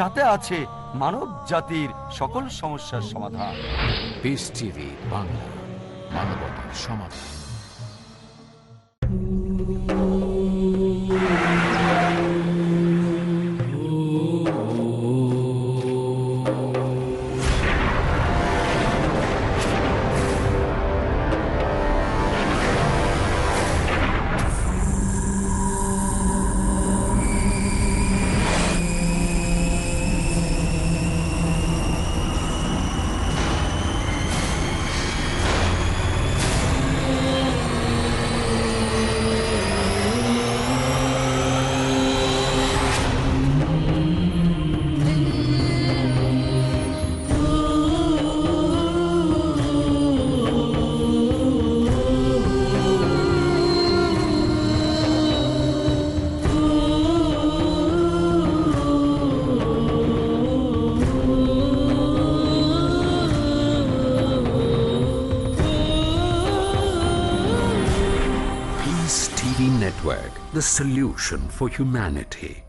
যাতে আছে মানব জাতির সকল সমস্যার সমাধান। বাংলা মানবতার সমাধান the solution for humanity.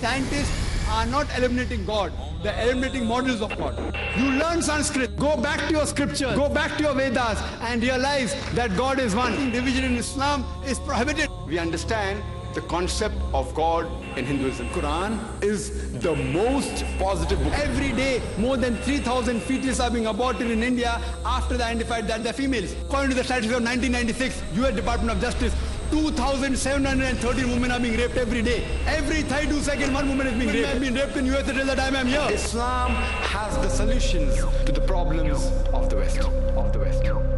Scientists are not eliminating God, they're eliminating models of God. You learn Sanskrit, go back to your scriptures, go back to your Vedas, and realize that God is one. Division in Islam is prohibited. We understand the concept of God in Hinduism. Quran is the most positive book. Every day, more than 3,000 fetuses are being aborted in India after they identified that they're females. According to the statistics of 1996, U.S. Department of Justice, 2,713 women are being raped every day. Every 32 seconds, one woman is being raped. I've been raped in US until the time I'm here. Islam has the solutions to the problems of the West. Of the West.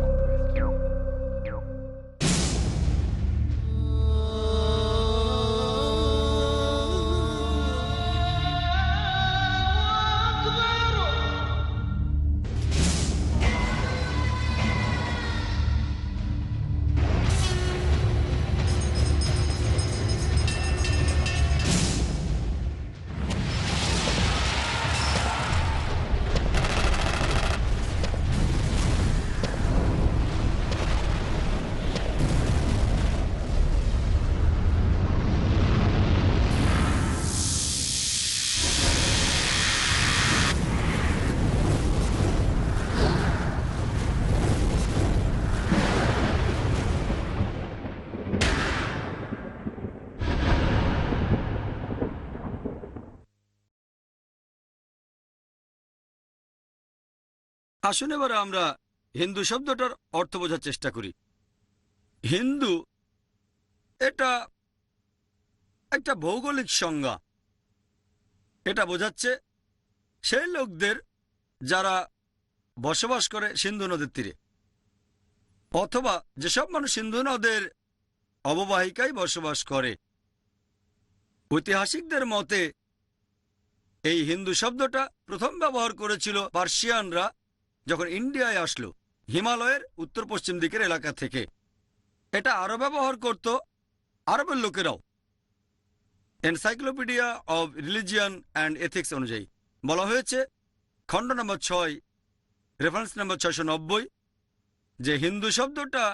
আসুন এবার আমরা হিন্দু শব্দটার অর্থ বোঝার চেষ্টা করি। হিন্দু এটা একটা ভৌগোলিক সংজ্ঞা। এটা বোঝাচ্ছে সেই লোকদের যারা বসবাস করে সিন্ধু নদের তীরে। অথবা যেসব মানুষ সিন্ধু নদের অববাহিকায় বসবাস করে, ঐতিহাসিকদের মতে এই হিন্দু শব্দটা প্রথম ব্যবহার করেছিল পার্সিয়ানরা যখন ইন্ডিয়ায় আসলো, হিমালয়ের উত্তর পশ্চিম দিকের এলাকা থেকে, এটা আরও ব্যবহার করত আরবের লোকেরাও। Encyclopedia of religion and ethics অনুযায়ী বলা হয়েছে, খণ্ড নম্বর ছয় রেফারেন্স নম্বর ছয়শো নব্বই, যে হিন্দু শব্দটা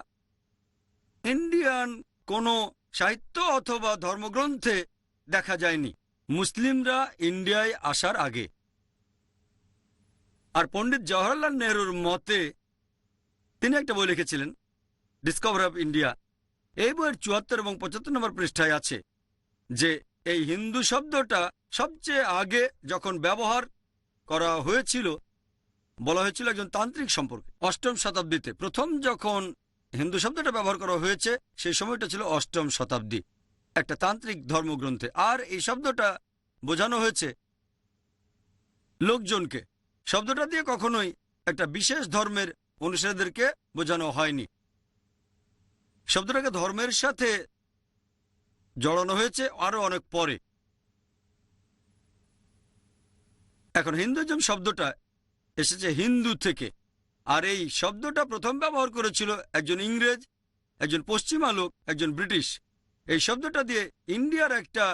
ইন্ডিয়ান কোনো সাহিত্য অথবা ধর্মগ্রন্থে দেখা যায়নি। মুসলিমরা ইন্ডিয়ায় আসার আগে। আর পণ্ডিত জওহরলাল নেহরুর মতে, তিনি একটা বই লিখেছিলেন ডিসকভার অফ ইন্ডিয়া এই বইয়ের চুয়াত্তর এবং পঁচাত্তর নম্বর পৃষ্ঠায় আছে যে, এই হিন্দু শব্দটা সবচেয়ে আগে যখন ব্যবহার করা হয়েছিল, বলা হয়েছিল একজন তান্ত্রিক সম্পর্কে, অষ্টম শতাব্দীতে। প্রথম যখন হিন্দু শব্দটা ব্যবহার করা হয়েছে, সেই সময়টা ছিল অষ্টম শতাব্দী, একটা তান্ত্রিক ধর্মগ্রন্থে। আর এই শব্দটা বোঝানো হয়েছে লোকজনকে শব্দটা দিয়ে কখনোই একটা বিশেষ ধর্মের অনুসারীদেরকে বোঝানো হয়নি। শব্দটাকে ধর্মের সাথে জড়ানো হয়েছে আরও অনেক পরে। এখন হিন্দুজম শব্দটা এসেছে হিন্দু থেকে, আর এই শব্দটা প্রথম ব্যবহার করেছিল একজন ইংরেজ, একজন পশ্চিমা লোক, একজন ব্রিটিশ। এই শব্দটা দিয়ে ইন্ডিয়ার একটা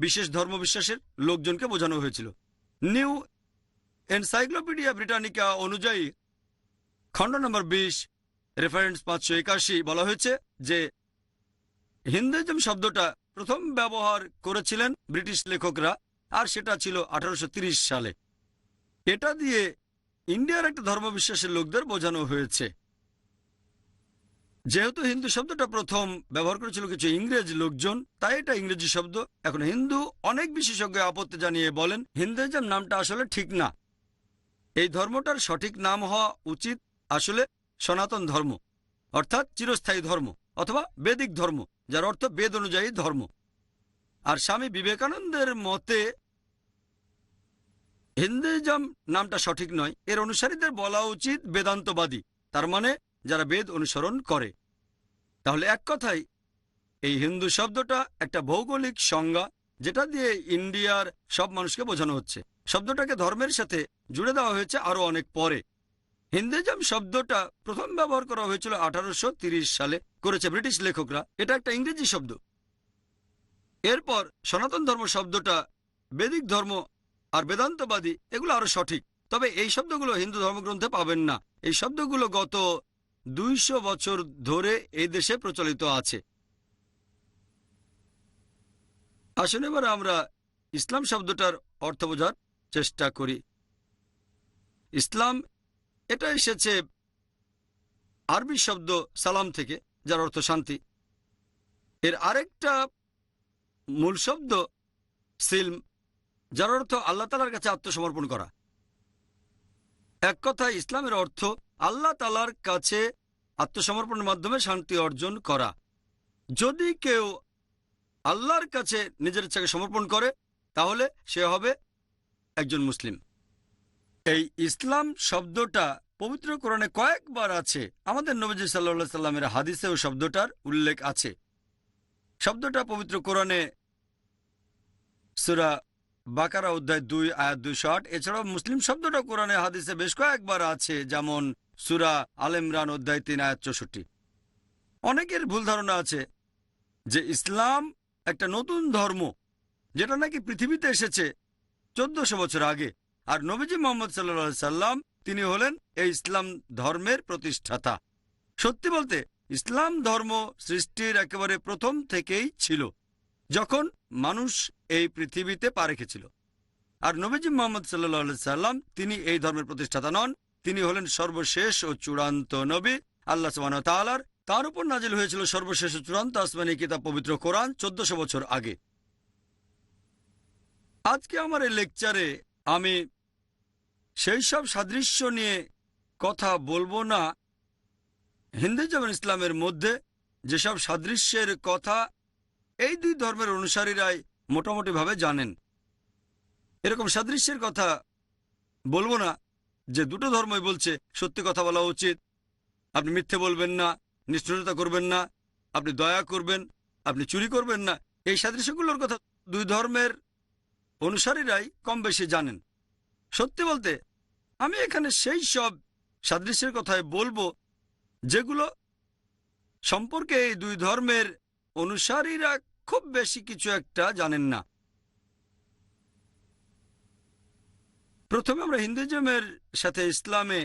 বিশেষ ধর্মবিশ্বাসের লোকজনকে বোঝানো হয়েছিল। নিউ এনসাইক্লোপিডিয়া ব্রিটানিকা অনুযায়ী খণ্ড নম্বর বিশ রেফারেন্স পাঁচশো একাশি বলা হয়েছে যে হিন্দুইজম শব্দটা প্রথম ব্যবহার করেছিলেন ব্রিটিশ লেখকরা, আর সেটা ছিল আঠারোশো সালে। এটা দিয়ে ইন্ডিয়ার একটা ধর্মবিশ্বাসের লোকদের বোঝানো হয়েছে। যেহেতু হিন্দু শব্দটা প্রথম ব্যবহার করেছিল কিছু ইংরেজ লোকজন, তাই এটা ইংরেজি শব্দ। এখন হিন্দু অনেক বিশেষজ্ঞ আপত্তি জানিয়ে বলেন হিন্দুইজম নামটা আসলে ঠিক না। এই ধর্মটার সঠিক নাম হওয়া উচিত আসলে সনাতন ধর্ম, অর্থাৎ চিরস্থায়ী ধর্ম অথবা বেদিক ধর্ম, যার অর্থ বেদ অনুযায়ী ধর্ম। আর স্বামী বিবেকানন্দের মতে, হিন্দুইজম নামটা সঠিক নয়, এর অনুসারীদের বলা উচিত বেদান্তবাদী, তার মানে যারা বেদ অনুসরণ করে। তাহলে এক কথাই এই হিন্দু শব্দটা একটা ভৌগোলিক সংজ্ঞা, যেটা দিয়ে ইন্ডিয়ার সব মানুষকে বোঝানো হচ্ছে। শব্দটাকে ধর্মের সাথে জুড়ে দেওয়া হয়েছে আরও অনেক পরে। হিন্দুইজম শব্দটা প্রথম ব্যবহার করা হয়েছিল আঠারোশো সালে, করেছে ব্রিটিশ লেখকরা। এটা একটা ইংরেজি শব্দ। এরপর সনাতন ধর্ম শব্দটা বেদিক ধর্ম আর বেদান্তবাদী, এগুলো আরও সঠিক। তবে এই শব্দগুলো হিন্দু ধর্মগ্রন্থে পাবেন না। এই শব্দগুলো গত দুইশো বছর ধরে এই দেশে প্রচলিত আছে। আসুন এবার আমরা ইসলাম শব্দটার অর্থ বোঝার চেষ্টা করি। ইসলাম, এটা এসেছে আরবি শব্দ সালাম থেকে, যার অর্থ শান্তি। এর আরেকটা মূল শব্দ সিলম, যার অর্থ আল্লাহ তালার কাছে আত্মসমর্পণ করা। এক কথায় ইসলামের অর্থ আল্লাহ তালার কাছে আত্মসমর্পণের মাধ্যমে শান্তি অর্জন করা। যদি কেউ আল্লাহর কাছে নিজের ইচ্ছাকে সমর্পণ করে, তাহলে সে হবে একজন মুসলিম। এই ইসলাম শব্দটা পবিত্র কোরআনে কয়েকবার আছে। আমাদের নবজি সাল্লা সাল্লামের হাদিসেও শব্দটার উল্লেখ আছে। শব্দটা পবিত্র কোরআনে সুরা বাকারা অধ্যায় দুই, আয়াত দুইশো আট। এছাড়াও মুসলিম শব্দটা কোরআনে, হাদিসে বেশ কয়েকবার আছে, যেমন সুরা আল ইমরান অধ্যায় তিন, আয়াত চৌষট্টি। অনেকের ভুল ধারণা আছে যে ইসলাম একটা নতুন ধর্ম, যেটা নাকি পৃথিবীতে এসেছে চোদ্দশো বছর আগে। আর নবীজি মোহাম্মদ সাল্লা সাল্লাম, তিনি হলেন এই ইসলাম ধর্মের প্রতিষ্ঠাতা। সত্যি বলতে, ইসলাম ধর্ম সৃষ্টির একেবারে প্রথম থেকেই ছিল, যখন মানুষ এই পৃথিবীতে পা রেখেছিল। আর নবীজি মোহাম্মদ সাল্লা সাল্লাম, তিনি এই ধর্মের প্রতিষ্ঠাতা নন, তিনি হলেন সর্বশেষ ও চূড়ান্ত নবী, আল্লাহ সুবাহ তালার তার উপর নাজিল হয়েছিল সর্বশেষ ও চূড়ান্ত আসমানি কিতাব পবিত্র কোরআন চোদ্দশো বছর আগে। আজকে আমার এই লেকচারে আমি সেই সব সাদৃশ্য নিয়ে কথা বলব না। হিন্দুজম ইসলামের মধ্যে যেসব সাদৃশ্যের কথা এই দুই ধর্মের অনুসারীরাই মোটামুটিভাবে জানেন। এরকম সাদৃশ্যের কথা বলব না যে দুটো ধর্মই বলছে, সত্যি কথা বলা উচিত। আপনি মিথ্যে বলবেন না, নিষ্ঠুরতা করবেন না, আপনি দয়া করবেন, আপনি চুরি করবেন না। এই সাদৃশ্যগুলোর কথা দুই ধর্মের অনুসারীরাই কম বেশি জানেন। সত্যি বলতে, আমি এখানে সেই সব সাদৃশ্যের কথাই বলব, যেগুলো সম্পর্কে এই দুই ধর্মের অনুসারীরা খুব বেশি কিছু একটা জানেন না। প্রথমে আমরা হিন্দুজমের সাথে ইসলামে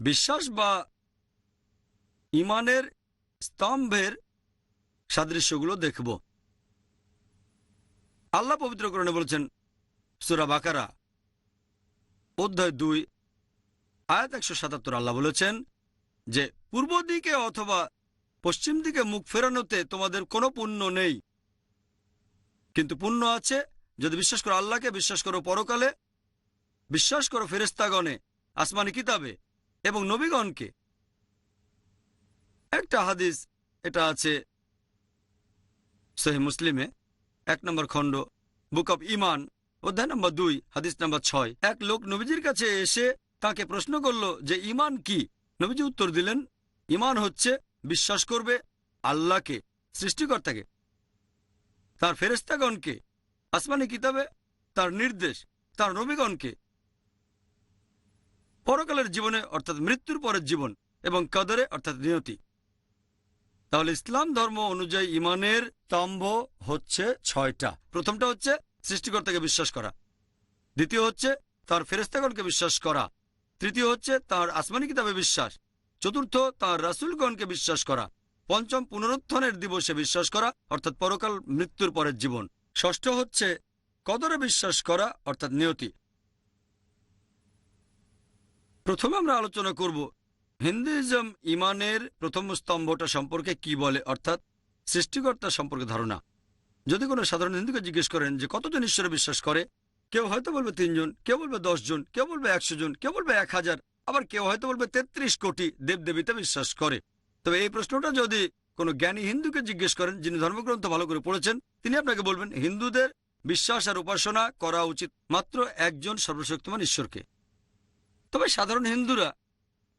বিশ্বাস বা ইমানের স্তম্ভের সাদৃশ্যগুলো দেখব। আল্লাহ পবিত্রকরণে বলছেন, সুরা বাকারা। অধ্যায় দুই, আয়াত একশো সাতাত্তর আল্লাহ বলেছেন যে, পূর্ব দিকে অথবা পশ্চিম দিকে মুখ ফেরানোতে তোমাদের কোনো পুণ্য নেই। কিন্তু পুণ্য আছে যদি বিশ্বাস করো আল্লাহকে, বিশ্বাস করো পরকালে, বিশ্বাস করো ফেরেস্তাগণে আসমানি কিতাবে এবং নবীগণকে। একটা হাদিস, এটা আছে সহি মুসলিমে, এক নম্বর খণ্ড, বুক অব ইমান। অধ্যায় নম্বর দুই, হাদিস নম্বর ছয়। এক লোক নবীজির কাছে এসে তাকে প্রশ্ন করল যে ইমান কি? নবীজি উত্তর দিলেন ইমান হচ্ছে বিশ্বাস করবে আল্লাহকে, সৃষ্টিকর্তাকে, তার ফেরেস্তাগণকে আসমানি কিতাবে, তার নির্দেশ, তার নবীগণকে। পরকালের জীবনে, অর্থাৎ মৃত্যুর পরের জীবন এবং কদরে, অর্থাৎ নিয়তি। তাহলে ইসলাম ধর্ম অনুযায়ী ইমানের স্তম্ভ হচ্ছে ছয়টা। প্রথমটা হচ্ছে সৃষ্টিকর্তাকে বিশ্বাস করা। দ্বিতীয় হচ্ছে, তার ফেরেস্তাগণকে বিশ্বাস করা। তৃতীয় হচ্ছে, তার আসমানি কিতাবে বিশ্বাস। চতুর্থ, তার রাসুলগণকে বিশ্বাস করা। পঞ্চম, পুনরুত্থানের দিবসে বিশ্বাস করা, অর্থাৎ পরকাল মৃত্যুর পরের জীবন। ষষ্ঠ হচ্ছে, কদরে বিশ্বাস করা, অর্থাৎ নিয়তি। প্রথমে আমরা আলোচনা করব, হিন্দুইজম ইমানের প্রথম স্তম্ভটা সম্পর্কে কি বলে, অর্থাৎ সৃষ্টিকর্তা সম্পর্কে ধারণা। যদি কোনো সাধারণ হিন্দুকে জিজ্ঞেস করেন যে কতজন ঈশ্বরে বিশ্বাস করে, কেউ হয়তো বলবে তিনজন, কেউ বলবে জন কেউ বলবে একশো জন কেউ বলবে এক হাজার আবার কেউ হয়তো বলবে তেত্রিশ কোটি দেবদেবীতে বিশ্বাস করে। তবে এই প্রশ্নটা যদি কোনো জ্ঞানী হিন্দুকে জিজ্ঞেস করেন, যিনি ধর্মগ্রন্থ ভালো করে পড়েছেন, তিনি আপনাকে বলবেন, হিন্দুদের বিশ্বাস আর উপাসনা করা উচিত মাত্র একজন সর্বশক্তিমান ঈশ্বরকে। তবে সাধারণ হিন্দুরা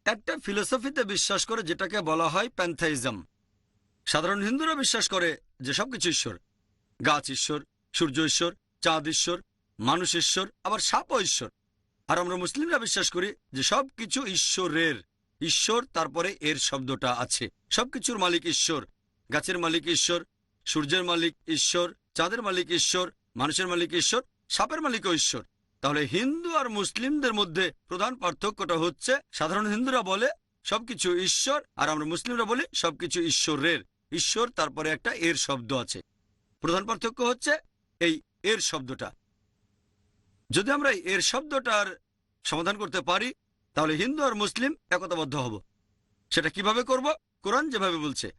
একটা ফিলোসফিতে বিশ্বাস করে যেটাকে বলা হয় প্যান্থাইজম। সাধারণ হিন্দুরা বিশ্বাস করে যে সবকিছু ঈশ্বর। গাছ ঈশ্বর, সূর্য ঈশ্বর, চাঁদ ঈশ্বর, মানুষ ঈশ্বর, আবার সাপ ঈশ্বর। আর আমরা মুসলিমরা বিশ্বাস করি যে সবকিছু ঈশ্বরের। ঈশ্বর তারপরে এর শব্দটা আছে। সবকিছুর মালিক ঈশ্বর। গাছের মালিক ঈশ্বর, সূর্যের মালিক ঈশ্বর, চাঁদের মালিক ঈশ্বর, মানুষের মালিক ঈশ্বর, সাপের মালিকও ঈশ্বর। তাহলে হিন্দু আর মুসলিমদের মধ্যে প্রধান পার্থক্যটা হচ্ছে, সাধারণ হিন্দুরা বলে সবকিছু ঈশ্বর, আর আমরা মুসলিমরা বলি সবকিছু ঈশ্বরের। ঈশ্বর তারপরে একটা এর শব্দ আছে। প্রধান পার্থক্য হচ্ছে এই এর শব্দটা। যদি আমরা এর শব্দটার সমাধান করতে পারি তাহলে হিন্দু আর মুসলিম একতাবদ্ধ হব। সেটা কীভাবে করব? কোরআন যেভাবে বলছে।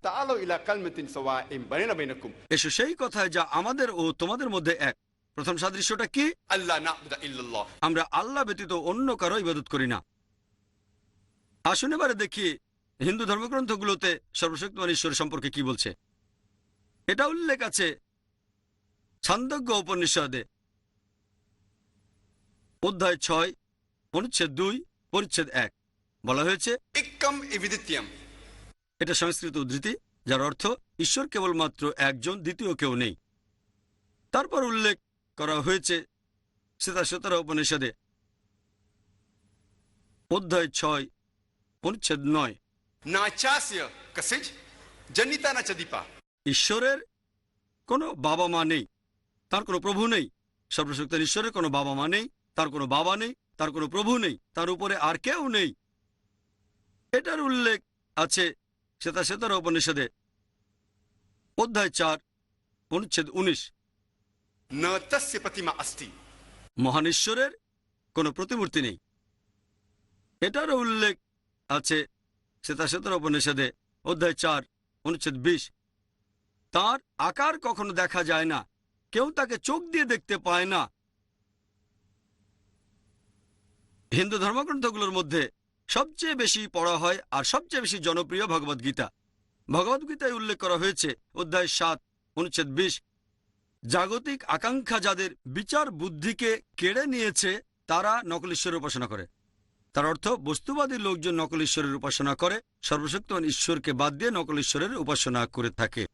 এসো সেই কথা যা আমাদের ও তোমাদের মধ্যে এক। প্রথম সাদৃশ্যটা কি? আল্লাহ আমরা আল্লাহ ব্যতীত অন্য কারও ইবাদত করি না। আসুন এবারে দেখি হিন্দু ধর্মগ্রন্থগুলোতে সর্বশক্তিমান ঈশ্বর সম্পর্কে কি বলছে। এটা উল্লেখ আছে ছান্দজ্ঞ উপনিষদে। অধ্যায় ছয় অনুচ্ছেদ দুই পরিচ্ছেদ এক। বলা হয়েছে এটা সংস্কৃত উদ্ধৃতি যার অর্থ ঈশ্বর কেবলমাত্র একজন দ্বিতীয় কেউ নেই। তারপর উল্লেখ করা হয়েছে সীতা সুতরা উপনিষদে। অধ্যায় ছয় অনুচ্ছেদ নয়। ঈশ্বরের কোনো বাবা মা নেই। তার কোনো প্রভু নেই। সর্বশক্ত ঈশ্বরের কোনো বাবা মা নেই তার কোনো বাবা নেই তার কোনো প্রভু নেই তার উপরে আর কেউ নেই। এটার উল্লেখ আছে শ্বেতা শ্বেতার উপনিষদে অধ্যায় চার অনুচ্ছেদ উনিশ। প্রতিমা আস্তি মহান ঈশ্বরের কোনো প্রতিমূর্তি নেই। এটারও উল্লেখ আছে শ্বেতা শ্বেতার উপনিষদে অধ্যায় চার অনুচ্ছেদ বিশ। তার আকার কখনো দেখা যায় না। কেউ তাকে চোখ দিয়ে দেখতে পায় না। হিন্দু ধর্মগ্রন্থগুলোর মধ্যে সবচেয়ে বেশি পড়া হয় আর সবচেয়ে বেশি জনপ্রিয় ভগবদ্গীতা ভগবদ্গীতায় উল্লেখ করা হয়েছে অধ্যায় সাত, অনুচ্ছেদ বিশ, জাগতিক আকাঙ্ক্ষা যাদের বিচার বুদ্ধিকে কেড়ে নিয়েছে, তারা নকল ঈশ্বরের উপাসনা করে। তার অর্থ, বস্তুবাদী লোকজন নকল ঈশ্বরের উপাসনা করে, সর্বশক্তিমান ঈশ্বরকে বাদ দিয়ে নকল ঈশ্বরের উপাসনা করে থাকে।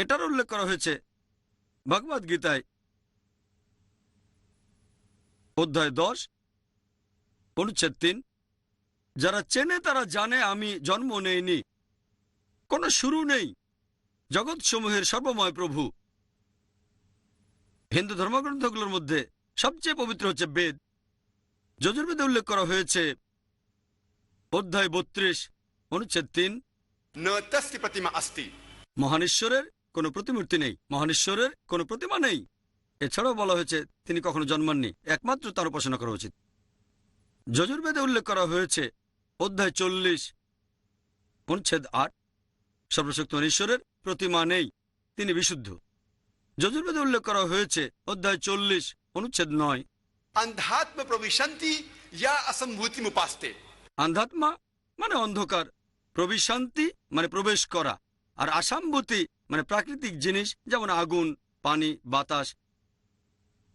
এটার উল্লেখ করা হয়েছে ভগবদ গীতায়। অধ্যায় দশ অনুচ্ছেদ তিন যারা চেনে তারা জানে আমি জন্ম নেইনি কোনো শুরু নেই জগৎ সমূহের সর্বময় প্রভু। হিন্দু ধর্মগ্রন্থগুলোর মধ্যে সবচেয়ে পবিত্র হচ্ছে বেদ। যজুর্বেদে উল্লেখ করা হয়েছে অধ্যায় বত্রিশ অনুচ্ছেদ তিন মহান ঈশ্বরের কোনো প্রতিমূর্তি নেই। মহানেশ্বরের কোনো প্রতিমা নেই। এছাড়াও বলা হয়েছে তিনি কখনো জন্মাননি একমাত্র তার উপাসনা করা উচিত। যজুর্বেদে উল্লেখ করা হয়েছে অধ্যায় চল্লিশ অনুচ্ছেদ আট সর্বশক্ত ঈশ্বরের প্রতিমা নেই তিনি বিশুদ্ধ। যজুর্বেদে উল্লেখ করা হয়েছে অধ্যায় চল্লিশ অনুচ্ছেদ নয়। অন্ধাত্ম প্রবিশান্তি ইয়া অসম্ভূতি অন্ধাত্মা মানে অন্ধকার প্রবিশান্তি মানে প্রবেশ করা। আর আসাম্ভূতি মানে প্রাকৃতিক জিনিস, যেমন আগুন, পানি, বাতাস।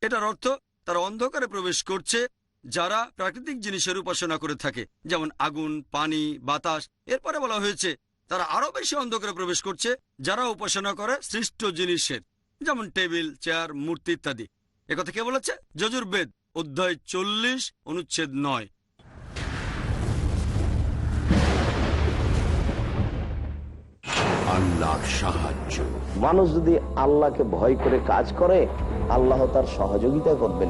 এটার অর্থ তারা অন্ধকারে প্রবেশ করছে, যারা প্রাকৃতিক জিনিসের উপাসনা করে থাকে, যেমন আগুন, পানি, বাতাস। এরপরে বলা হয়েছে, তারা আরও বেশি অন্ধকারে প্রবেশ করছে, যারা উপাসনা করে সৃষ্ট জিনিসের, যেমন টেবিল, চেয়ার, মূর্তি ইত্যাদি। একথা কে বলেছে? যজুর্বেদ, অধ্যায় চল্লিশ, অনুচ্ছেদ নয়। আল্লাহর সাহায্য। মানুষ যদি আল্লাহকে ভয় করে কাজ করে আল্লাহ তার সহযোগিতা করবেন।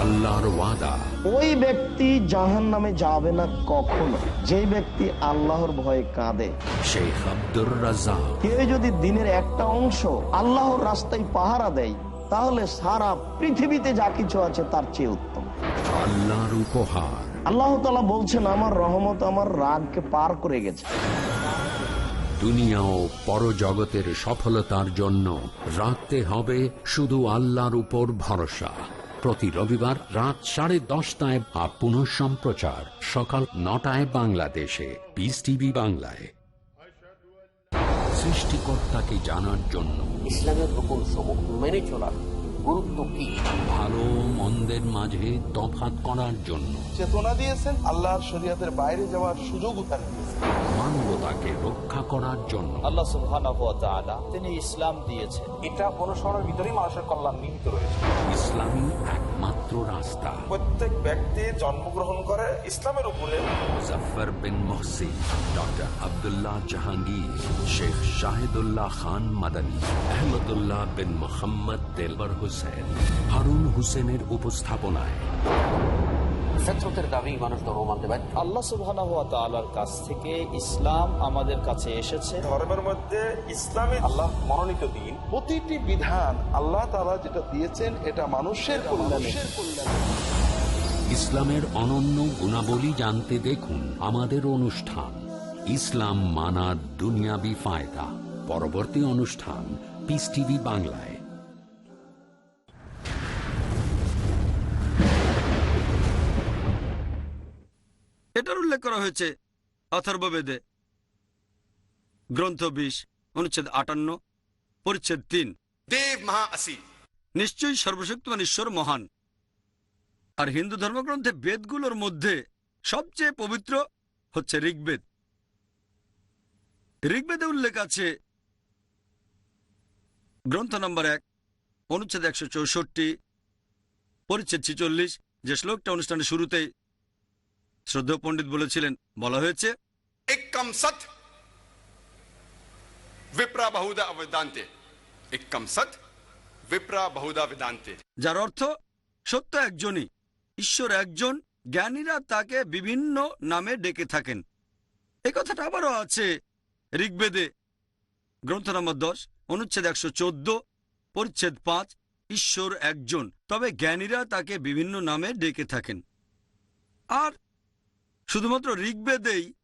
আল্লাহর ওয়াদা। ওই ব্যক্তি জাহান নামে যাবে না কখনো। যে ব্যক্তি আল্লাহর ভয়ে কাঁদে। শেখ আব্দুর রাজাক কেউ যদি দিনের একটা অংশ আল্লাহর রাস্তায় পাহারা দেয় তাহলে সারা পৃথিবীতে যা কিছু আছে তার চেয়ে উত্তম। আল্লাহর উপহার। আল্লাহ তালা বলছেন আমার রহমত আমার রাগকে পার করে গেছে। দুনিয়া ও পরজগতের সফলতার জন্য রাখতে হবে শুধু আল্লাহর উপর ভরসা। প্রতি রবিবার রাত সাড়ে দশটায় বা পুনঃ সম্প্রচার সকাল নটায় বাংলাদেশে। পিস টিভি বাংলায়। সৃষ্টিকর্তাকে জানার জন্য। ইসলামের মেনে চলার গুরুত্ব কি? ভালো মন্দের মাঝে তফাত করার জন্য। চেতনা দিয়েছেন আল্লাহর শরীয়তের বাইরে যাওয়ার সুযোগও তার দিয়েছেন। মানবতাকে রক্ষা করার জন্য। আল্লাহ সুবহানাহু ওয়া তাআলা তিনি ইসলাম দিয়েছেন। এটা অনুসরণের ভিতরেই মানুষের কল্যাণ নিহিত রয়েছে। ইসলামী একমাত্র রাস্তা। প্রত্যেক ব্যক্তি জন্মগ্রহণ করে ইসলামের উপরে। মুজফার বিন মহসিন ডক্টর আব্দুল্লাহ জাহাঙ্গীর শেখ শাহিদুল্লাহ খান মাদানী আহমদুল্লাহ বিন মোহাম্মদ তেলবর হোসেন হারুন হোসেনের উপস্থাপনায়। ফেতরতের দাবি মানুষ ধর্ম মানতে বাধ্য আল্লাহ সুবহানাহু কাছ থেকে ইসলাম আমাদের কাছে এসেছে। ধর্মের মধ্যে ইসলামী আল্লাহ মনোনীত দিন। প্রতিটি বিধান আল্লাহ তাআলা যেটা দিয়েছেন এটা মানুষের কল্যাণে ইসলামের অনন্য গুণাবলী জানতে দেখুন আমাদের অনুষ্ঠান ইসলাম মানা দুনিয়াবি ফায়দা। পরবর্তী অনুষ্ঠান পিস টিভি বাংলায়। এটার উল্লেখ করা হয়েছে অথর্ববেদে। গ্রন্থ বিশ অনুচ্ছেদ আটান্ন পরিচ্ছেদ তিন। দেব মহা আসি। নিশ্চয়ই সর্বশক্তিমান ঈশ্বর মহান। আর হিন্দু ধর্মগ্রন্থে বেদগুলোর মধ্যে সবচেয়ে পবিত্র হচ্ছে ঋগ্বেদ। ঋগ্বেদে উল্লেখ আছে গ্রন্থ নম্বর এক অনুচ্ছেদ একশো চৌষট্টি পরিচ্ছেদ ছিচল্লিশ যে শ্লোকটা অনুষ্ঠানের শুরুতেই শ্রদ্ধেয় পণ্ডিত বলেছিলেন বলা হয়েছে বিপ্রা বহুদা বেদান্তে একম সৎ বিপ্রা বহুদা বেদান্তে যার অর্থ সত্য একজনই। ঈশ্বর একজন, জ্ঞানীরা তাকে বিভিন্ন নামে ডেকে থাকেন। এ কথাটা আবারও আছে ঋগ্বেদে। গ্রন্থ নম্বর দশ, অনুচ্ছেদ একশো চোদ্দ, পরিচ্ছেদ পাঁচ, ঈশ্বর একজন। তবে জ্ঞানীরা তাকে বিভিন্ন নামে ডেকে থাকেন। আর শুধুমাত্র ঋগ্বেদেই,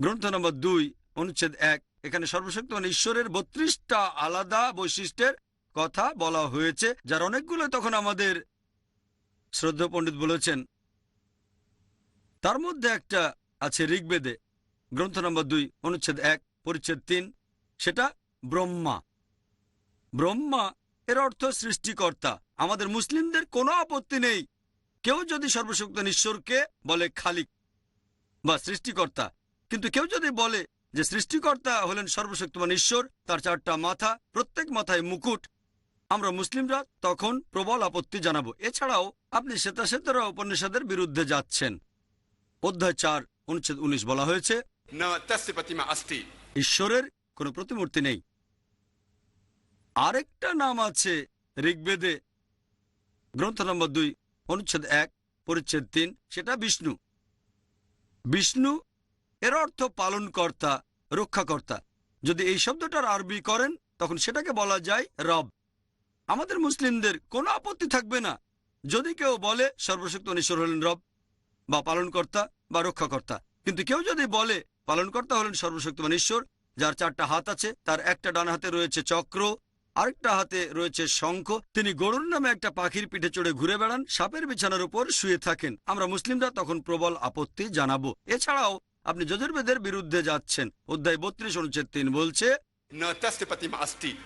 গ্রন্থ নম্বর দুই, অনুচ্ছেদ এক এখানে সর্বশক্তিমান ঈশ্বরের বত্রিশটা আলাদা বৈশিষ্ট্যের কথা বলা হয়েছে, যার অনেকগুলো তখন আমাদের শ্রদ্ধা পণ্ডিত বলেছেন। তার মধ্যে একটা আছে ঋগ্বেদে, গ্রন্থ নম্বর দুই, অনুচ্ছেদ এক, পরিচ্ছেদ তিন, সেটা ব্রহ্মা। ব্রহ্মা এর অর্থ সৃষ্টিকর্তা। আমাদের মুসলিমদের কোনো আপত্তি নেই। কেউ যদি সর্বশক্ত ঈশ্বরকে বলে খালিক বা সৃষ্টিকর্তা, কিন্তু কেউ যদি বলে যে সৃষ্টিকর্তা হলেন সর্বশক্তিমান ঈশ্বর তার চারটা মাথা প্রত্যেক মাথায় মুকুট। আমরা মুসলিমরা তখন প্রবল আপত্তি জানাব। এছাড়াও আপনি শ্বেতাশ্বেতরা উপনিষদের বিরুদ্ধে যাচ্ছেন। অধ্যায় চার অনুচ্ছেদ উনিশ বলা হয়েছে ঈশ্বরের কোন প্রতিমূর্তি নেই। আরেকটা নাম আছে ঋগ্বেদে গ্রন্থ নম্বর দুই অনুচ্ছেদ এক পরিচ্ছেদ তিন সেটা বিষ্ণু। বিষ্ণু এর অর্থ পালনকর্তা, রক্ষাকর্তা। যদি এই শব্দটার আরবি করেন, তখন সেটাকে বলা যায় রব। আমাদের মুসলিমদের কোনো আপত্তি থাকবে না। যদি কেউ বলে, সর্বশক্ত ঈশ্বর হলেন রব, বা পালনকর্তা, বা রক্ষাকর্তা। কিন্তু কেউ যদি বলে, পালনকর্তা হলেন সর্বশক্তিমান ঈশ্বর যার চারটা হাত আছে, তার একটা ডান হাতে রয়েছে চক্র, আরেকটা হাতে রয়েছে শঙ্খ, তিনি গরুর নামে একটা পাখির পিঠে চড়ে ঘুরে বেড়ান, সাপের বিছানার উপর শুয়ে থাকেন। আমরা মুসলিমরা তখন প্রবল আপত্তি জানাব। এছাড়াও আপনি যজুর্বেদের বিরুদ্ধে যাচ্ছেন। অধ্যায় বত্রিশ অনুচ্ছেদ তিন বলছে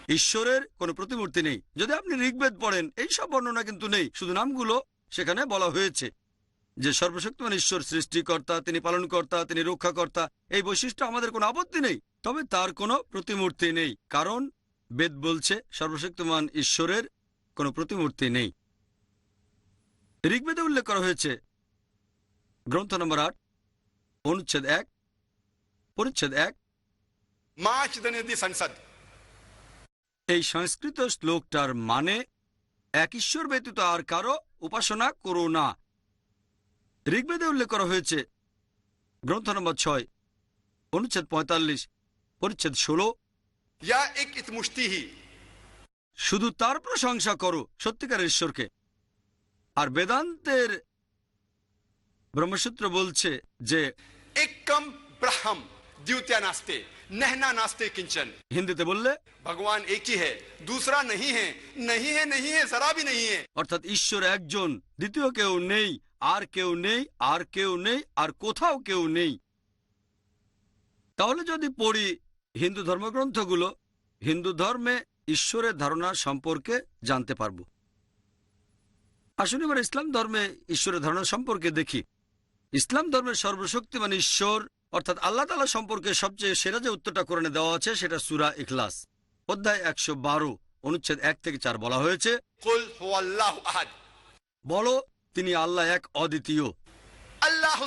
ঈশ্বরের কোন প্রতিমূর্তি নেই। যদি আপনি ঋগ্বেদ পড়েন এই সব বর্ণনা কিন্তু নেই। শুধু নামগুলো সেখানে বলা হয়েছে যে সর্বশক্তিমান ঈশ্বর সৃষ্টিকর্তা তিনি পালনকর্তা তিনি রক্ষাকর্তা এই বৈশিষ্ট্য আমাদের কোনো আপত্তি নেই। তবে তার কোনো প্রতিমূর্তি নেই। কারণ বেদ বলছে সর্বশক্তিমান ঈশ্বরের কোনো প্রতিমূর্তি নেই। ঋগ্বেদে উল্লেখ করা হয়েছে গ্রন্থ নম্বর আট অনুচ্ছেদ এক পরিচ্ছেদ এক এই সংস্কৃত শ্লোকটার মানে এক ঈশ্বর ব্যতীত আর কারও উপাসনা করো না ঋগ্বেদে উল্লেখ করা হয়েছে গ্রন্থ নম্বর ছয় অনুচ্ছেদ পঁয়তাল্লিশ পরিচ্ছেদ ষোলো শুধু তার প্রশংসা করো সত্যিকার ঈশ্বরকে আর বেদান্তের ব্রহ্মসূত্র বলছে যে एकम ब्रह्म द्वितीय नास्ते नहना नास्ते किंचन হিন্দিতে বললে भगवान एक ही है दूसरा नहीं है नहीं है नहीं है जरा भी नहीं है অর্থাৎ ঈশ্বর একজন দ্বিতীয় কেউ নেই আর কেউ নেই আর কেউ নেই আর কোথাও কেউ নেই তাহলে যদি পড়ি হিন্দু ধর্মগ্রন্থগুলো হিন্দু ধর্মে ঈশ্বরের ধারণা সম্পর্কে জানতে পারব আসুন এবার ইসলাম ধর্মে ঈশ্বরের ধারণা সম্পর্কে দেখি ইসলাম ধর্মের সর্বশক্তিমান ঈশ্বর অর্থাৎ আল্লাহ তালা সম্পর্কে সবচেয়ে সেরা যে উত্তরটা কোরআনে দেওয়া আছে সেটা সুরা ইখলাস। অধ্যায় একশো বারো অনুচ্ছেদ এক থেকে চার বলা হয়েছে বলো তিনি আল্লাহ এক অদ্বিতীয়। আল্লাহ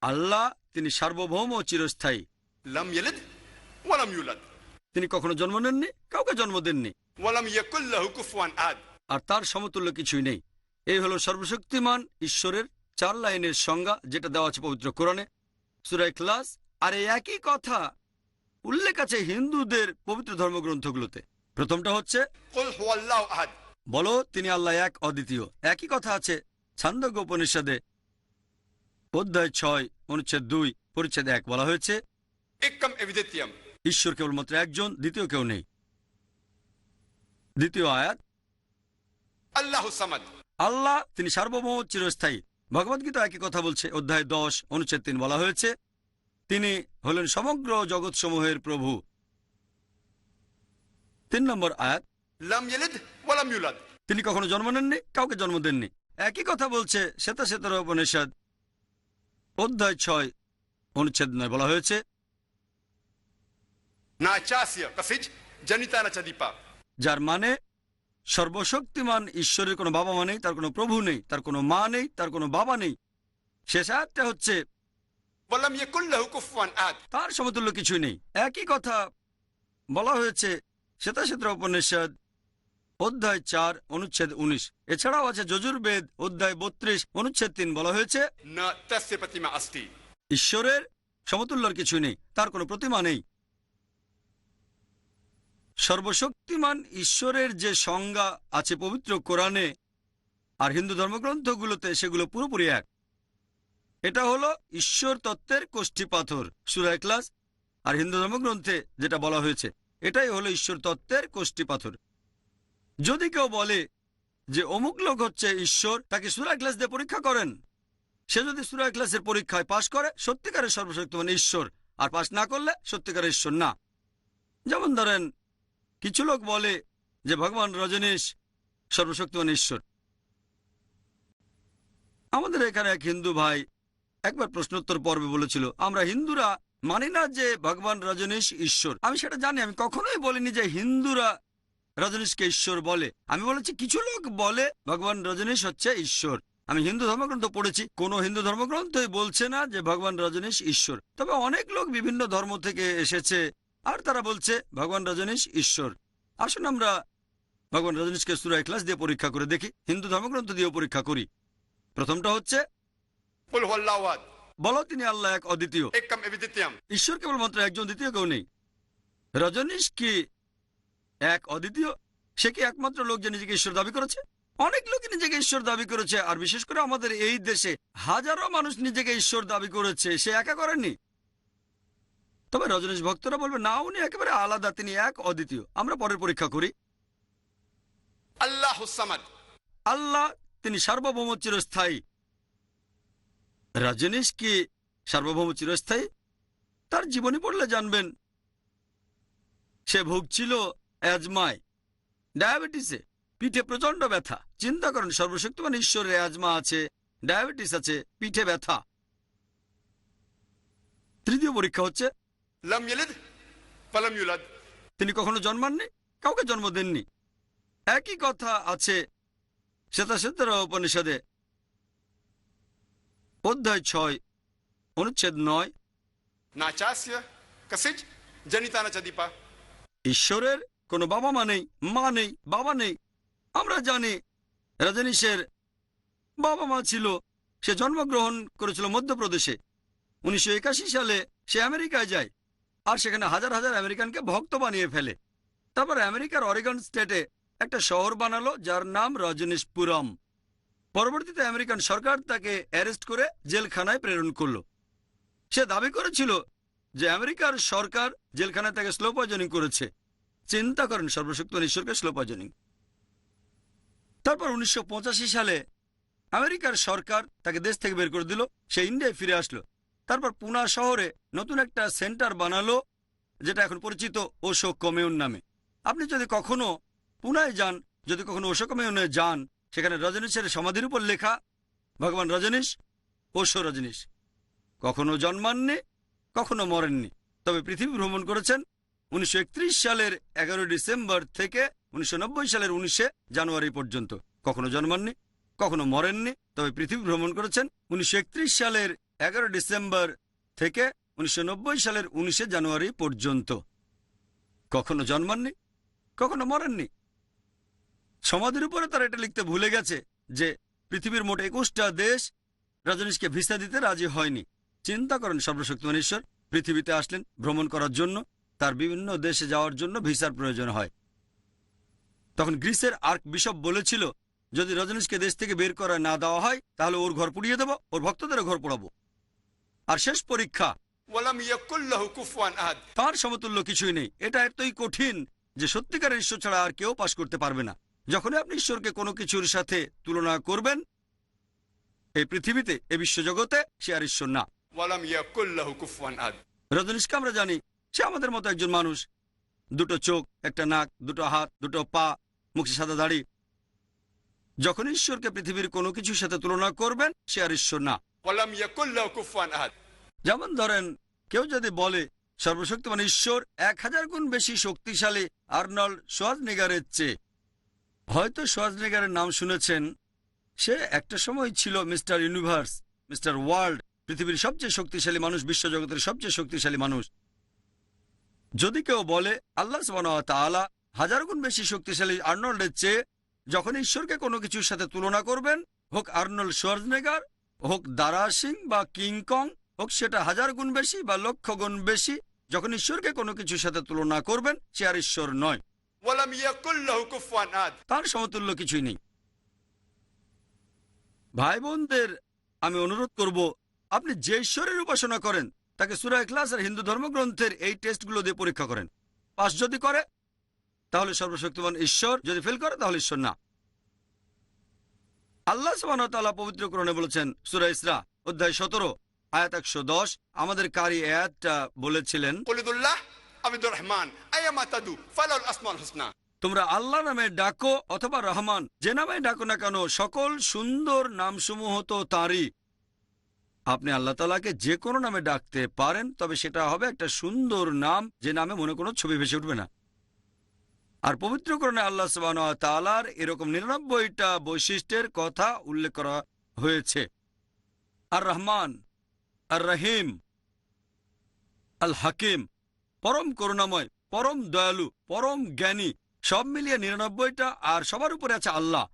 আল্লাহ তিনি সার্বভৌম ও চিরস্থায়ী। তিনি কখনো জন্ম নেননি কাউকে জন্ম দেননি। আর তার সমতুল্য কিছুই নেই। এই হলো সর্বশক্তিমান ঈশ্বরের চার লাইনের সংজ্ঞা যেটা দেওয়া আছে পবিত্র কোরআনে সুরাই ক্লাস আর একই কথা উল্লেখ আছে হিন্দুদের পবিত্র ধর্মগ্রন্থগুলোতে। প্রথমটা হচ্ছে বলো তিনি আল্লাহ এক অদ্বিতীয়। একই কথা আছে ছান্দ গোপনিষদে অধ্যায় ছয় অনুচ্ছেদ দুই পরিচ্ছেদ এক বলা হয়েছে ঈশ্বর কেবলমাত্র একজন দ্বিতীয় কেউ নেই। দ্বিতীয় আয়াত আল্লাহ আল্লাহ তিনি সার্বভৌম চিরস্থায়ী। ভগবদ্গীতা একই কথা বলছে। অধ্যায় দশ অনুচ্ছেদ তিন বলা হয়েছে তিনি হলেন সমগ্র জগৎ সমূহের প্রভু। তিন নম্বর আয়াত তিনি কখনো জন্ম নেননি কাউকে জন্ম দেননি। একই কথা বলছে শ্বেতা শ্বেতর উপনিষদ। অধ্যায় ছয় অনুচ্ছেদ নয় বলা হয়েছে যার মানে সর্বশক্তিমান ঈশ্বরের কোনো বাবা মা নেই তার কোনো প্রভু নেই তার কোনো মা নেই তার কোনো বাবা নেই। শেষ আয়াতটা হচ্ছে তার সমতুল্য কিছুই নেই। একই কথা বলা হয়েছে শ্বেতাশেত্র উপনিষদ অধ্যায় চার অনুচ্ছেদ উনিশ। এছাড়াও আছে যজুর্বেদ অধ্যায় বত্রিশ অনুচ্ছেদ তিন বলা হয়েছে ঈশ্বরের সমতুল্যর কিছুই নেই তার কোনো প্রতিমা নেই। সর্বশক্তিমান ঈশ্বরের যে সংজ্ঞা আছে পবিত্র কোরআনে আর হিন্দু ধর্মগ্রন্থগুলোতে, সেগুলো পুরোপুরি এক। এটা হলো ঈশ্বর তত্ত্বের কোষ্ঠী পাথর সুরায় ক্লাস আর হিন্দু ধর্মগ্রন্থে যেটা বলা হয়েছে। এটাই হলো ঈশ্বর তত্ত্বের কোষ্ঠী পাথর। যদি কেউ বলে যে অমুক লোক হচ্ছে ঈশ্বর, তাকে সুরা ক্লাস দিয়ে পরীক্ষা করেন। সে যদি সুরা ক্লাসের পরীক্ষায় পাশ করে, সত্যিকারের সর্বশক্তিমান ঈশ্বর, আর পাশ না করলে সত্যিকারের ঈশ্বর না। যেমন ধরেন কিছু লোক বলে যে ভগবান রজনীশ সর্বশক্তিমান ঈশ্বর আমাদের এখানে এক হিন্দু ভাই একবার প্রশ্নোত্তর পর্বে বলেছিল, আমরা হিন্দুরা মানি না যে ভগবান রজনীশ ঈশ্বর। আমি সেটা জানি, আমি কখনোই বলিনি যে হিন্দুরা রজনীশকে ঈশ্বর বলে। আমি বলেছি কিছু লোক বলে ভগবান রজনীশ হচ্ছে ঈশ্বর। আমি হিন্দু ধর্মগ্রন্থ পড়েছি, কোনো হিন্দু ধর্মগ্রন্থই বলছে না যে ভগবান রজনীশ ঈশ্বর। তবে অনেক লোক বিভিন্ন ধর্ম থেকে এসেছে আর তারা বলছে ভগবান রজনীশ ঈশ্বর। আসুন আমরা ভগবান রজনীশকে সুরায় ক্লাস দিয়ে পরীক্ষা করে দেখি। হিন্দু ধর্মগ্রন্থ দিয়ে পরীক্ষা করি। প্রথমটা হচ্ছে বলো তিনি আল্লাহ এক অদ্বিতীয়। ঈশ্বর কেবল কেবলমাত্র একজন দ্বিতীয় কেউ নেই। রজনীশ কি এক অদ্বিতীয়? সে কি একমাত্র লোক যে নিজেকে ঈশ্বর দাবি করেছে? অনেক লোক নিজেকে ঈশ্বর দাবি করেছে আর বিশেষ করে আমাদের এই দেশে হাজারো মানুষ নিজেকে ঈশ্বর দাবি করেছে। সে একা করেনি তবে রজনীশ ভক্তরা বলবে না উনি একেবারে আলাদা তিনি এক অদ্বিতীয়। আমরা পরের পরীক্ষা করি। আল্লাহ আল্লাহ তিনি সার্বভৌম চিরস্থায়ী। রজনীশ কি সার্বভৌম চিরস্থায়ী? তার জীবনী পড়লে জানবেন। সে ভুগছিল অ্যাজমায় ডায়াবেটিসে। পিঠে প্রচণ্ড ব্যথা। চিন্তা করেন সর্বশক্তিমান ঈশ্বরের অ্যাজমা আছে ডায়াবেটিস আছে পিঠে ব্যথা। তৃতীয় পরীক্ষা হচ্ছে তিনি কখনো জন্মাননি? কাউকে জন্ম দেননি। একই কথা আছে শ্বেতাশ্বেতরা উপনিষদে। অধ্যায় ছয় অনুচ্ছেদ নয়। না ঈশ্বরের কোনো বাবা মা নেই মা নেই বাবা নেই। আমরা জানি রজনীশের বাবা মা ছিল সে জন্মগ্রহণ করেছিল মধ্যপ্রদেশে। উনিশশো একাশি সালে সে আমেরিকায় যায়। আর সেখানে হাজার হাজার আমেরিকানকে ভক্ত বানিয়ে ফেলে। তারপর আমেরিকার অরিগন স্টেটে একটা শহর বানালো যার নাম রজনীশপুরম। পরবর্তীতে আমেরিকান সরকার তাকে অ্যারেস্ট করে জেলখানায় প্রেরণ করল। সে দাবি করেছিল যে আমেরিকার সরকার জেলখানায় তাকে স্লো পয়জনিং করেছে। চিন্তা করেন সর্বশক্ত ঈশ্বরকে স্লো পয়জনিং তারপর উনিশশো পঁচাশি সালে আমেরিকার সরকার তাকে দেশ থেকে বের করে দিল, সে ইন্ডিয়ায় ফিরে আসলো। তারপর পুনা শহরে নতুন একটা সেন্টার বানালো, যেটা এখন পরিচিত ওশো কমিউন নামে। আপনি যদি কখনো পুনায় যান, যদি কখনো ওশো কমিউনে যান, সেখানে রজনীশের সমাধির উপর লেখা, ভগবান রজনীশ ওশো রজনীশ, কখনো জন্মাননি, কখনো মরেননি। তবে পৃথিবী ভ্রমণ করেছেন উনিশশো একত্রিশ সালের এগারো ডিসেম্বর থেকে উনিশশো নব্বই সালের উনিশে জানুয়ারি পর্যন্ত। কখনো জন্মাননি কখনো মরেননি, তবে পৃথিবী ভ্রমণ করেছেন উনিশশো একত্রিশ সালের এগারো ডিসেম্বর থেকে উনিশশো নব্বই সালের উনিশে জানুয়ারি পর্যন্ত। কখনো জন্মাননি, কখনো মরেননি। সমাধির উপরে তারা এটা লিখতে ভুলে গেছে যে পৃথিবীর মোট একুশটা দেশ রজনীশকে ভিসা দিতে রাজি হয়নি। চিন্তা করেন সর্বশক্তিমান ঈশ্বর পৃথিবীতে আসলেন ভ্রমণ করার জন্য, তার বিভিন্ন দেশে যাওয়ার জন্য ভিসার প্রয়োজন হয়। তখন গ্রিসের আর্ক বিশপ বলেছিল যদি রজনীশকে দেশ থেকে বের করা না দেওয়া হয় তাহলে ওর ঘর পুড়িয়ে দেব ওর ভক্তদেরও ঘর পোড়াবো। আর শেষ পরীক্ষা। তার সমতুল্য কিছুই নেই। এটা এতই কঠিন যে সত্যিকারের ঈশ্বর ছাড়া আর কেউ পাশ করতে পারবে না। যখনই আপনি ঈশ্বরকে কোনো কিছুর সাথে তুলনা করবেন এই পৃথিবীতে এ বিশ্বজগতে সে আর ঈশ্বর না। রজনীশকে আমরা জানি সে আমাদের মতো একজন মানুষ। দুটো চোখ একটা নাক দুটো হাত দুটো পা মুখে সাদা দাড়ি যখন ঈশ্বরকে পৃথিবীর কোনো কিছুর সাথে তুলনা করবেন সে আর ঈশ্বর না। যেমন ধরেন কেউ যদি বলে সর্বশক্তিমান ঈশ্বর এক হাজার গুণ বেশি শক্তিশালী আর্নল্ড সোয়াজনিগারের চেয়ে। হয়তো সোয়াজনিগারের নাম শুনেছেন সে একটা সময় ছিল মিস্টার ইউনিভার্স মিস্টার ওয়ার্ল্ড পৃথিবীর সবচেয়ে শক্তিশালী মানুষ বিশ্বজগতের সবচেয়ে শক্তিশালী মানুষ। যদি কেউ বলে আল্লাহ তাআলা হাজার গুণ বেশি শক্তিশালী আর্নল্ডের চেয়ে যখন ঈশ্বরকে কোনো কিছুর সাথে তুলনা করবেন হোক আর্নল্ড সোয়ার্জনেগার হোক দারা সিং বা কিংকং হোক সেটা হাজার গুণ বেশি বা লক্ষ গুণ বেশি যখন ঈশ্বরকে কোনো কিছুর সাথে তুলনা করবেন সে আর ঈশ্বর নয়। তার সমতুল্য কিছুই নেই। ভাই বোনদের আমি অনুরোধ করব আপনি যে ঈশ্বরের উপাসনা করেন তাকে সুরা ক্লাস আর হিন্দু ধর্মগ্রন্থের এই টেস্টগুলো দিয়ে পরীক্ষা করেন। পাশ যদি করে তাহলে সর্বশক্তিমান ঈশ্বর। যদি ফেল করে তাহলে ঈশ্বর না। আল্লাহ সুবাহ পবিত্রকরণে বলেছেন সুরা ইসরা অধ্যায় সতেরো আয়াত একশো দশ। আমাদের কারি আয়াতটা বলেছিলেন আবিদুর রহমান তোমরা আল্লাহ নামে ডাকো অথবা রহমান যে নামে ডাকো না কেন সকল সুন্দর নামসমূহ তো তাঁরই। আপনি আল্লাহ তালাকে যে কোনো নামে ডাকতে পারেন তবে সেটা হবে একটা সুন্দর নাম যে নামে মনে কোনো ছবি ভেসে উঠবে না। আর পবিত্রকরণে আল্লাহ সবান তালার এরকম নিরানব্বইটা বৈশিষ্ট্যের কথা উল্লেখ করা হয়েছে। আর রহমান, আর রহিম, আল হাকিম, পরম করুণাময়, পরম দয়ালু, পরম জ্ঞানী, সব মিলিয়ে নিরানব্বইটা, আর সবার উপরে আছে আল্লাহ।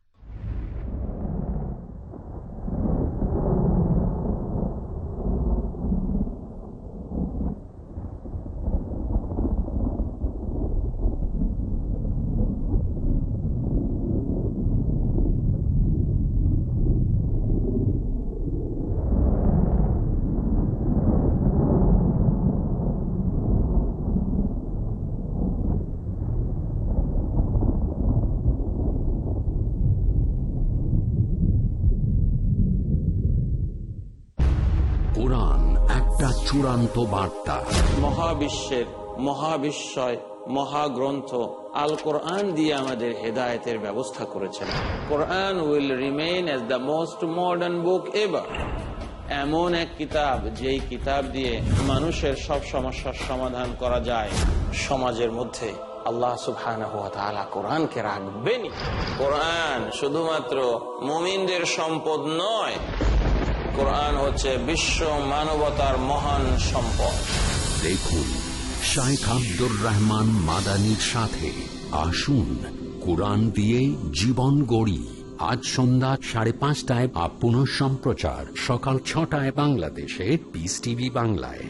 কোরআন একটা চূড়ান্ত বার্তা। মহাবিশ্বের মহাবিশ্বয়, মহাগ্রন্থ আল কোরআন দিয়ে আমাদের হেদায়েতের ব্যবস্থা করেছেন। Quran will remain as the most modern book ever. এমন এক কিতাব, যেই কিতাব দিয়ে মানুষের সব সমস্যার সমাধান করা যায় সমাজের মধ্যে। আল্লাহ তাআলা কোরআনকে রাখবেনই। কোরআন শুধুমাত্র মুমিনদের সম্পদ নয় কোরআন হচ্ছে বিশ্ব মানবতার মহান সম্পদ। দেখুন, শাইখ আব্দুর রহমান মাদানির সাথে আসুন, কোরআন দিয়ে জীবন গড়ি। আজ সন্ধ্যা সাড়ে পাঁচটায় আপ পুনঃ সম্প্রচার সকাল ছটায় বাংলাদেশে পিস টিভি বাংলায়।